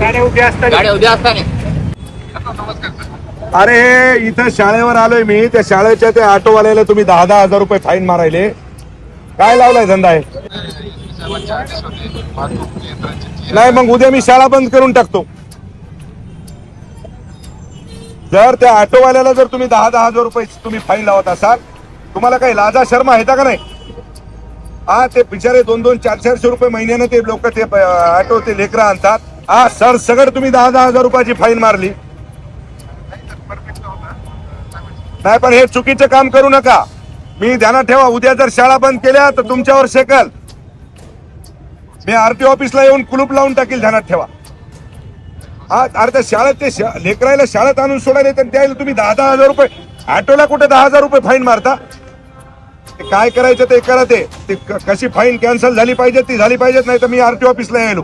गाड्या उद्या असताना. अरे इथं शाळेवर आलोय मी. त्या शाळेच्या त्या ऑटोवाल्याला तुम्ही दहा दहा हजार रुपये फाईन मारायले. काय लावलाय धंदा आहे नाही मग उद्या मी शाळा बंद करून टाकतो. जर त्या ऑटोवाल्याला जर तुम्ही दहा दहा हजार रुपये तुम्ही फाईन लावत असाल तुम्हाला काही लाजा शर्मा येता का नाही? हा ते बिचारे दोन दोन चार चारशे रुपये महिन्यानं ते लोक ते ऑटो ते लेकरं आणतात. हा सर सगळं तुम्ही दहा दहा हजार रुपयाची फाईन मारली. नाही पण हे चुकीचं काम करू नका. मी ध्यानात ठेवा उद्या जर शाळा बंद केल्या तर तुमच्यावर शेकल. मी आरटीओ ऑफिसला येऊन कुलूप लावून टाकील ध्यानात ठेवा. हा अरे त्या शाळेत ते लेकरायला शाळेत आणून सोडायला तर त्याला तुम्ही दहा दहा हजार रुपये ऑटोला कुठे दहा हजार रुपये फाईन मारता? ते काय करायचं ते करा ते. क- कशी फाईन कॅन्सल झाली पाहिजे ती झाली पाहिजेत नाही तर मी आरटीओ ऑफिसला यायलो.